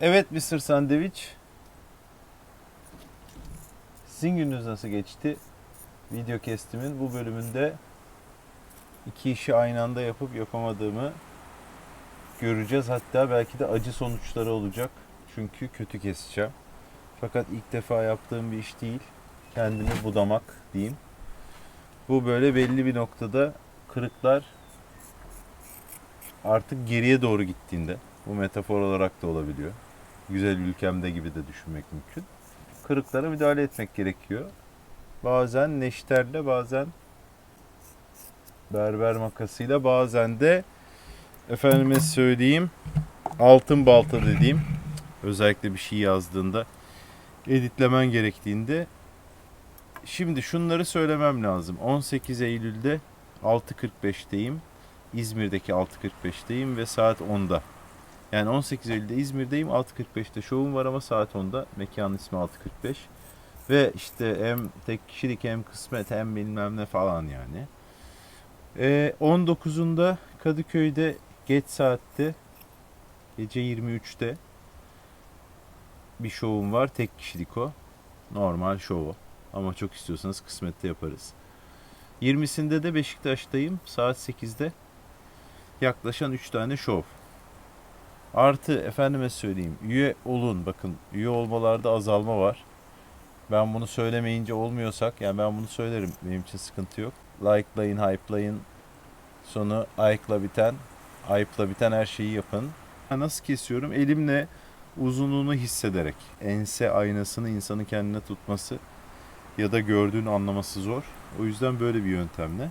Evet Mr. Sandviç. Sizin gününüz nasıl geçti? Video kestimin bu bölümünde iki işi aynı anda yapıp yapamadığımı göreceğiz. Hatta belki de acı sonuçları olacak. Çünkü kötü keseceğim. Fakat ilk defa yaptığım bir iş değil. Kendimi budamak diyeyim. Bu böyle belli bir noktada kırıklar artık geriye doğru gittiğinde bu metafor olarak da olabiliyor. Güzel ülkemde gibi de düşünmek mümkün. Kırıklara müdahale etmek gerekiyor. Bazen neşterle bazen berber makasıyla bazen de efendime söyleyeyim altın balta dediğim özellikle bir şey yazdığında editlemen gerektiğinde şimdi şunları söylemem lazım. 18 Eylül'de 6.45'teyim. İzmir'deki 6.45'teyim ve saat 10'da. Yani 18 Eylül'de İzmir'deyim. 6.45'te şovum var ama saat 10'da. Mekanın ismi 6.45. Ve işte hem tek kişilik hem kısmet hem bilmem ne falan yani. Ee, 19'unda Kadıköy'de geç saatte gece 23'te bir şovum var. Tek kişilik o. Normal şovu. Ama çok istiyorsanız kısmette yaparız. 20'sinde de Beşiktaş'tayım. Saat 8'de yaklaşan 3 tane şov. Artı efendime söyleyeyim üye olun bakın üye olmalarda azalma var. Ben bunu söylemeyince olmuyorsak yani ben bunu söylerim benim için sıkıntı yok. Like'layın, hype'layın. Sonu ayıkla biten, ayıpla biten her şeyi yapın. Ha, Nasıl kesiyorum? Elimle uzunluğunu hissederek. Ense aynasını insanın kendine tutması ya da gördüğünü anlaması zor. O yüzden böyle bir yöntemle.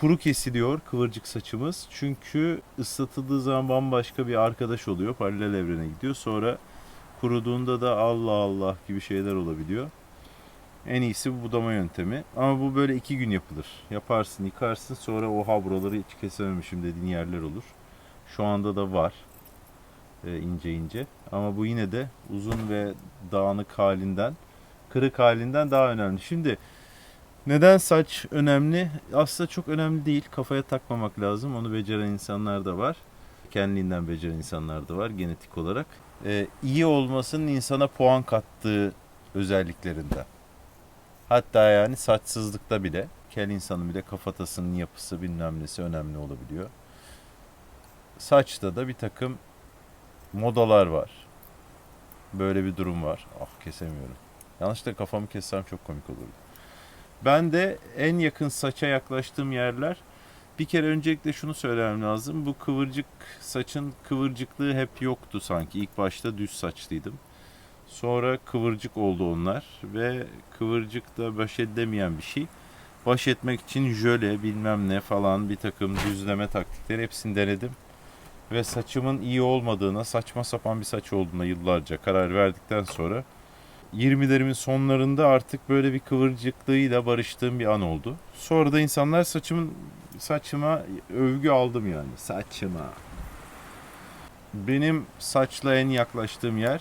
Kuru kesiliyor kıvırcık saçımız. Çünkü ıslatıldığı zaman bambaşka bir arkadaş oluyor. Paralel evrene gidiyor. Sonra kuruduğunda da Allah Allah gibi şeyler olabiliyor. En iyisi bu budama yöntemi. Ama bu böyle iki gün yapılır. Yaparsın, yıkarsın. Sonra oha buraları hiç kesememişim dediğin yerler olur. Şu anda da var. Ee, ince ince. Ama bu yine de uzun ve dağınık halinden, kırık halinden daha önemli. Şimdi neden saç önemli? Aslında çok önemli değil. Kafaya takmamak lazım. Onu beceren insanlar da var. Kendiliğinden beceren insanlar da var genetik olarak. Ee, iyi olmasının insana puan kattığı özelliklerinden. Hatta yani saçsızlıkta bile kel insanın bile kafatasının yapısı bilmem nesi önemli olabiliyor. Saçta da bir takım modalar var. Böyle bir durum var. Ah kesemiyorum. Yanlışlıkla kafamı kessem çok komik olurdu. Ben de en yakın saça yaklaştığım yerler bir kere öncelikle şunu söylemem lazım. Bu kıvırcık saçın kıvırcıklığı hep yoktu sanki. İlk başta düz saçlıydım. Sonra kıvırcık oldu onlar ve kıvırcık da baş edilemeyen bir şey. Baş etmek için jöle bilmem ne falan bir takım düzleme taktikleri hepsini denedim. Ve saçımın iyi olmadığına, saçma sapan bir saç olduğuna yıllarca karar verdikten sonra 20'lerimin sonlarında artık böyle bir kıvırcıklığıyla barıştığım bir an oldu. Sonra da insanlar saçımın saçıma övgü aldım yani. Saçıma. Benim saçla en yaklaştığım yer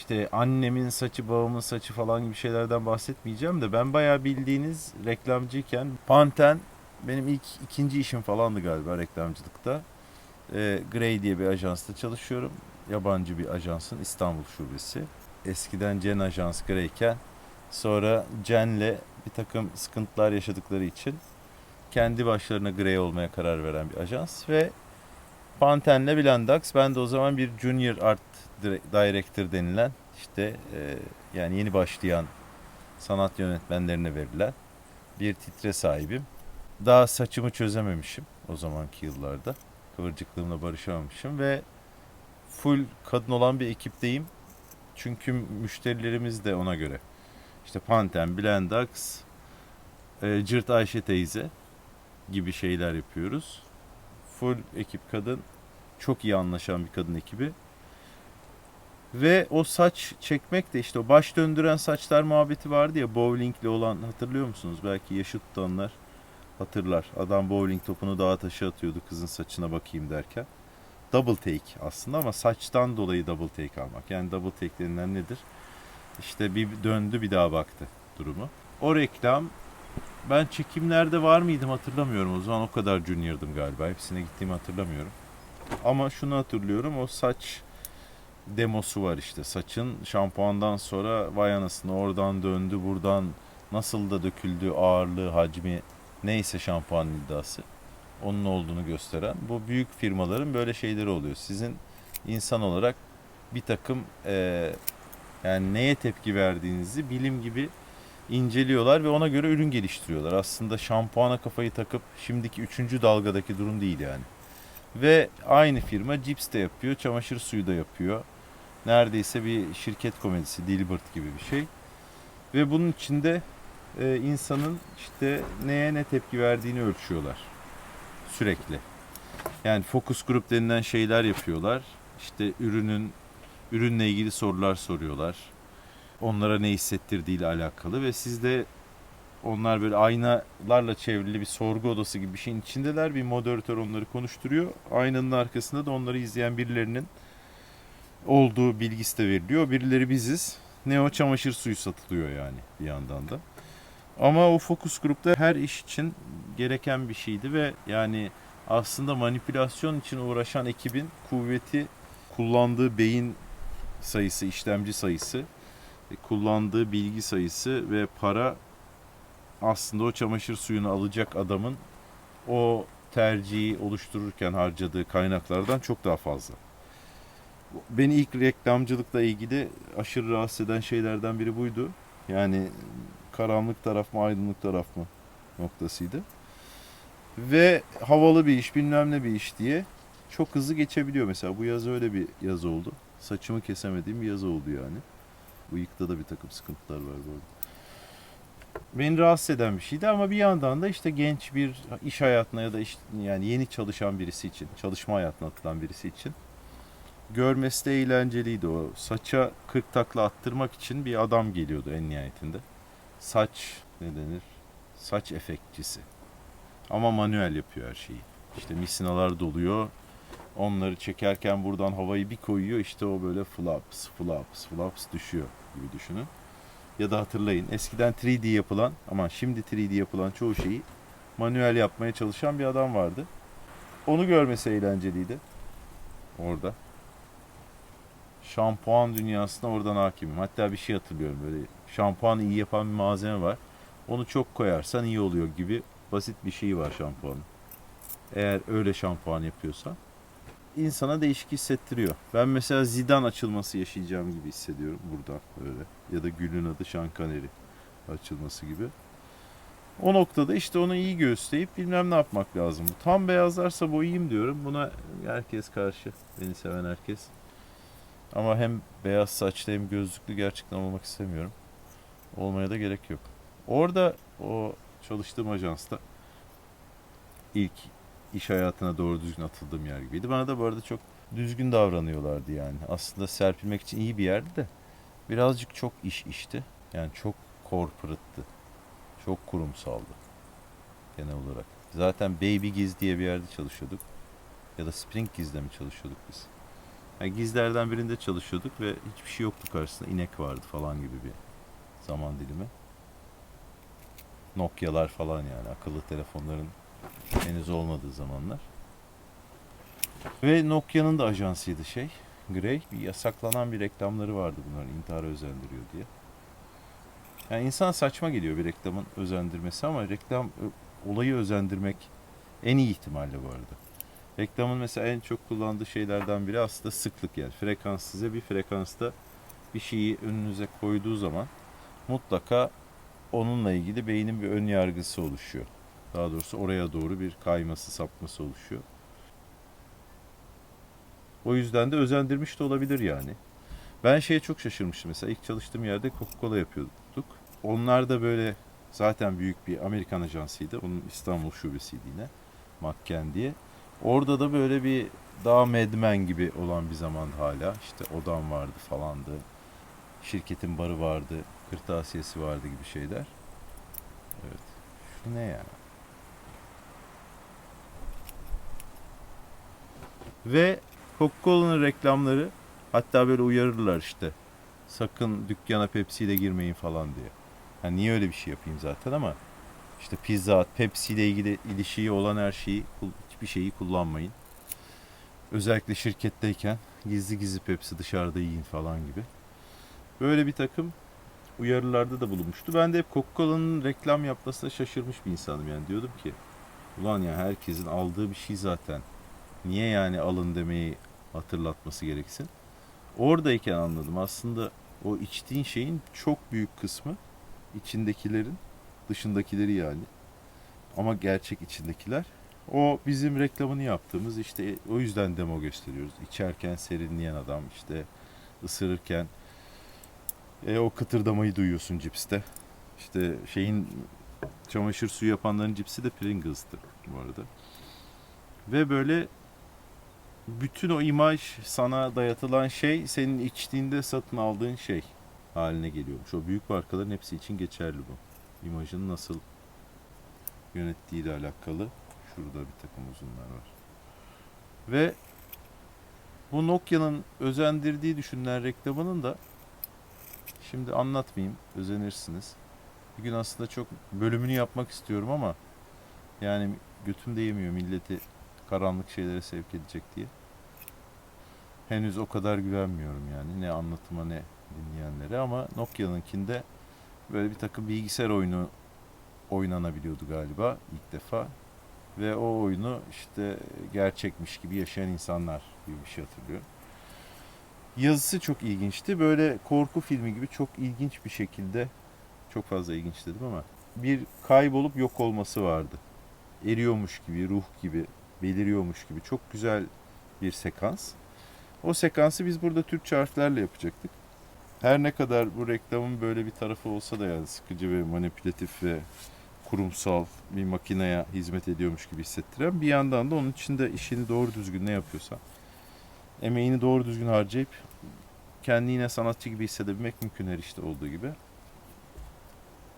işte annemin saçı, babamın saçı falan gibi şeylerden bahsetmeyeceğim de ben bayağı bildiğiniz reklamcıyken Panten benim ilk ikinci işim falandı galiba reklamcılıkta. Ee, Grey diye bir ajansta çalışıyorum. Yabancı bir ajansın İstanbul şubesi. Eskiden Cen Ajans Grey'ken sonra Cen'le bir takım sıkıntılar yaşadıkları için kendi başlarına Grey olmaya karar veren bir ajans ve Panten'le Blendax ben de o zaman bir Junior Art Dire- Director denilen işte e, yani yeni başlayan sanat yönetmenlerine verilen bir titre sahibim. Daha saçımı çözememişim o zamanki yıllarda. Kıvırcıklığımla barışamamışım ve full kadın olan bir ekipteyim. Çünkü müşterilerimiz de ona göre. İşte Panten, Blendax, e, Cırt Ayşe teyze gibi şeyler yapıyoruz. Full ekip kadın. Çok iyi anlaşan bir kadın ekibi. Ve o saç çekmek de işte o baş döndüren saçlar muhabbeti vardı ya bowlingli olan hatırlıyor musunuz? Belki yaşı tutanlar hatırlar. Adam bowling topunu dağa taşı atıyordu kızın saçına bakayım derken. Double take aslında ama saçtan dolayı double take almak. Yani double take denilen nedir? İşte bir döndü bir daha baktı durumu. O reklam ben çekimlerde var mıydım hatırlamıyorum. O zaman o kadar junior'dım galiba. Hepsine gittiğimi hatırlamıyorum. Ama şunu hatırlıyorum o saç demosu var işte. Saçın şampuandan sonra vay anasını oradan döndü buradan nasıl da döküldü ağırlığı hacmi neyse şampuan iddiası onun olduğunu gösteren bu büyük firmaların böyle şeyleri oluyor. Sizin insan olarak bir takım eee, yani neye tepki verdiğinizi bilim gibi inceliyorlar ve ona göre ürün geliştiriyorlar. Aslında şampuana kafayı takıp şimdiki üçüncü dalgadaki durum değil yani. Ve aynı firma cips de yapıyor, çamaşır suyu da yapıyor. Neredeyse bir şirket komedisi, Dilbert gibi bir şey. Ve bunun içinde e, insanın işte neye ne tepki verdiğini ölçüyorlar. Sürekli. Yani focus group denilen şeyler yapıyorlar. İşte ürünün ürünle ilgili sorular soruyorlar. Onlara ne hissettirdiğiyle alakalı ve siz de onlar böyle aynalarla çevrili bir sorgu odası gibi bir şeyin içindeler. Bir moderatör onları konuşturuyor. Aynanın arkasında da onları izleyen birilerinin olduğu bilgisi de veriliyor. Birileri biziz. Ne o çamaşır suyu satılıyor yani bir yandan da. Ama o focus grupta her iş için gereken bir şeydi ve yani aslında manipülasyon için uğraşan ekibin kuvveti kullandığı beyin sayısı, işlemci sayısı, e, kullandığı bilgi sayısı ve para aslında o çamaşır suyunu alacak adamın o tercihi oluştururken harcadığı kaynaklardan çok daha fazla. Beni ilk reklamcılıkla ilgili aşırı rahatsız eden şeylerden biri buydu. Yani karanlık taraf mı aydınlık taraf mı noktasıydı. Ve havalı bir iş bilmem ne bir iş diye çok hızlı geçebiliyor mesela. Bu yazı öyle bir yazı oldu. Saçımı kesemediğim bir yazı oldu yani. Bıyıkta da bir takım sıkıntılar var bu arada. Beni rahatsız eden bir şeydi ama bir yandan da işte genç bir iş hayatına ya da iş, yani yeni çalışan birisi için, çalışma hayatına atılan birisi için görmesi de eğlenceliydi o. Saça 40 takla attırmak için bir adam geliyordu en nihayetinde. Saç ne denir? Saç efektçisi. Ama manuel yapıyor her şeyi. İşte misinalar doluyor. Onları çekerken buradan havayı bir koyuyor. işte o böyle flaps, flaps, flaps düşüyor gibi düşünün. Ya da hatırlayın eskiden 3D yapılan ama şimdi 3D yapılan çoğu şeyi manuel yapmaya çalışan bir adam vardı. Onu görmesi eğlenceliydi. Orada. Şampuan dünyasına oradan hakimim. Hatta bir şey hatırlıyorum böyle şampuan iyi yapan bir malzeme var. Onu çok koyarsan iyi oluyor gibi basit bir şey var şampuanın. Eğer öyle şampuan yapıyorsan insana değişik hissettiriyor. Ben mesela Zidane açılması yaşayacağım gibi hissediyorum burada öyle. Ya da Gül'ün adı Şankaneri açılması gibi. O noktada işte onu iyi gösterip bilmem ne yapmak lazım. Tam beyazlarsa boyayayım diyorum. Buna herkes karşı. Beni seven herkes. Ama hem beyaz saçlı hem gözlüklü gerçekten olmak istemiyorum. Olmaya da gerek yok. Orada o çalıştığım ajansta ilk iş hayatına doğru düzgün atıldığım yer gibiydi. Bana da bu arada çok düzgün davranıyorlardı yani. Aslında serpilmek için iyi bir yerdi de birazcık çok iş işti. Yani çok corporate'tı. Çok kurumsaldı genel olarak. Zaten Baby Giz diye bir yerde çalışıyorduk. Ya da Spring Giz'de mi çalışıyorduk biz? Yani gizlerden birinde çalışıyorduk ve hiçbir şey yoktu karşısında. İnek vardı falan gibi bir zaman dilimi. Nokia'lar falan yani akıllı telefonların henüz olmadığı zamanlar. Ve Nokia'nın da ajansıydı şey. Grey. Bir yasaklanan bir reklamları vardı bunların intihara özendiriyor diye. Yani insan saçma geliyor bir reklamın özendirmesi ama reklam ö- olayı özendirmek en iyi ihtimalle bu arada. Reklamın mesela en çok kullandığı şeylerden biri aslında sıklık yani. Frekans size bir frekansta bir şeyi önünüze koyduğu zaman mutlaka onunla ilgili beynin bir ön yargısı oluşuyor. Daha doğrusu oraya doğru bir kayması, sapması oluşuyor. O yüzden de özendirmiş de olabilir yani. Ben şeye çok şaşırmıştım. Mesela ilk çalıştığım yerde Coca-Cola yapıyorduk. Onlar da böyle zaten büyük bir Amerikan ajansıydı. Onun İstanbul şubesiydi yine. McCann diye. Orada da böyle bir daha Mad gibi olan bir zaman hala. İşte odam vardı falandı. Şirketin barı vardı. Kırtasiyesi vardı gibi şeyler. Evet. Şu ne ya? Ve Coca-Cola'nın reklamları hatta böyle uyarırlar işte. Sakın dükkana Pepsi ile girmeyin falan diye. Yani niye öyle bir şey yapayım zaten ama işte Pizza Pepsi ile ilgili ilişiği olan her şeyi, hiçbir şeyi kullanmayın. Özellikle şirketteyken gizli gizli Pepsi dışarıda yiyin falan gibi. Böyle bir takım uyarılarda da bulunmuştu. Ben de hep Coca-Cola'nın reklam yapmasına şaşırmış bir insanım yani. Diyordum ki ulan ya herkesin aldığı bir şey zaten. Niye yani alın demeyi hatırlatması gereksin? Oradayken anladım. Aslında o içtiğin şeyin çok büyük kısmı içindekilerin dışındakileri yani. Ama gerçek içindekiler. O bizim reklamını yaptığımız işte o yüzden demo gösteriyoruz. İçerken serinleyen adam işte ısırırken e, o kıtırdamayı duyuyorsun cipste. İşte şeyin çamaşır suyu yapanların cipsi de Pringles'tı bu arada. Ve böyle bütün o imaj sana dayatılan şey senin içtiğinde satın aldığın şey haline geliyormuş. O büyük markaların hepsi için geçerli bu. İmajını nasıl yönettiğiyle alakalı. Şurada bir takım uzunlar var. Ve bu Nokia'nın özendirdiği düşünülen reklamının da şimdi anlatmayayım, özenirsiniz. Bir gün aslında çok bölümünü yapmak istiyorum ama yani götüm de yemiyor milleti karanlık şeylere sevk edecek diye. Henüz o kadar güvenmiyorum yani ne anlatıma ne dinleyenlere ama Nokia'nınkinde böyle bir takım bilgisayar oyunu oynanabiliyordu galiba ilk defa. Ve o oyunu işte gerçekmiş gibi yaşayan insanlar gibi bir şey hatırlıyor. Yazısı çok ilginçti. Böyle korku filmi gibi çok ilginç bir şekilde çok fazla ilginç dedim ama bir kaybolup yok olması vardı. Eriyormuş gibi, ruh gibi, beliriyormuş gibi çok güzel bir sekans. O sekansı biz burada Türkçe harflerle yapacaktık. Her ne kadar bu reklamın böyle bir tarafı olsa da yani sıkıcı ve manipülatif ve kurumsal bir makineye hizmet ediyormuş gibi hissettiren bir yandan da onun içinde işini doğru düzgün ne yapıyorsa emeğini doğru düzgün harcayıp kendini yine sanatçı gibi hissedebilmek mümkün her işte olduğu gibi.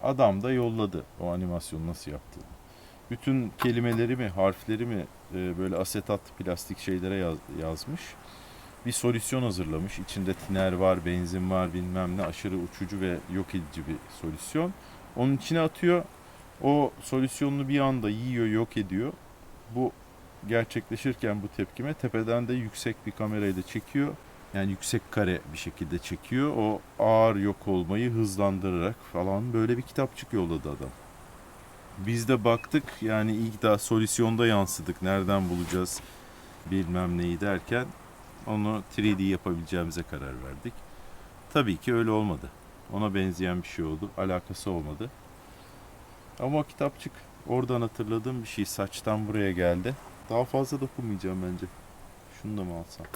Adam da yolladı o animasyonu nasıl yaptığını. Bütün kelimeleri mi, harfleri mi e, böyle asetat plastik şeylere yaz- yazmış. Bir solüsyon hazırlamış. İçinde tiner var, benzin var, bilmem ne aşırı uçucu ve yok edici bir solüsyon. Onun içine atıyor. O solüsyonunu bir anda yiyor, yok ediyor. Bu gerçekleşirken bu tepkime tepeden de yüksek bir kamerayla çekiyor. Yani yüksek kare bir şekilde çekiyor. O ağır yok olmayı hızlandırarak falan böyle bir kitapçık yolladı adam. Biz de baktık yani ilk daha solüsyonda yansıdık. Nereden bulacağız bilmem neyi derken onu 3D yapabileceğimize karar verdik. Tabii ki öyle olmadı. Ona benzeyen bir şey oldu. Alakası olmadı. Ama o kitapçık oradan hatırladığım bir şey saçtan buraya geldi. Daha fazla dokunmayacağım bence. Şunu da mı alsam?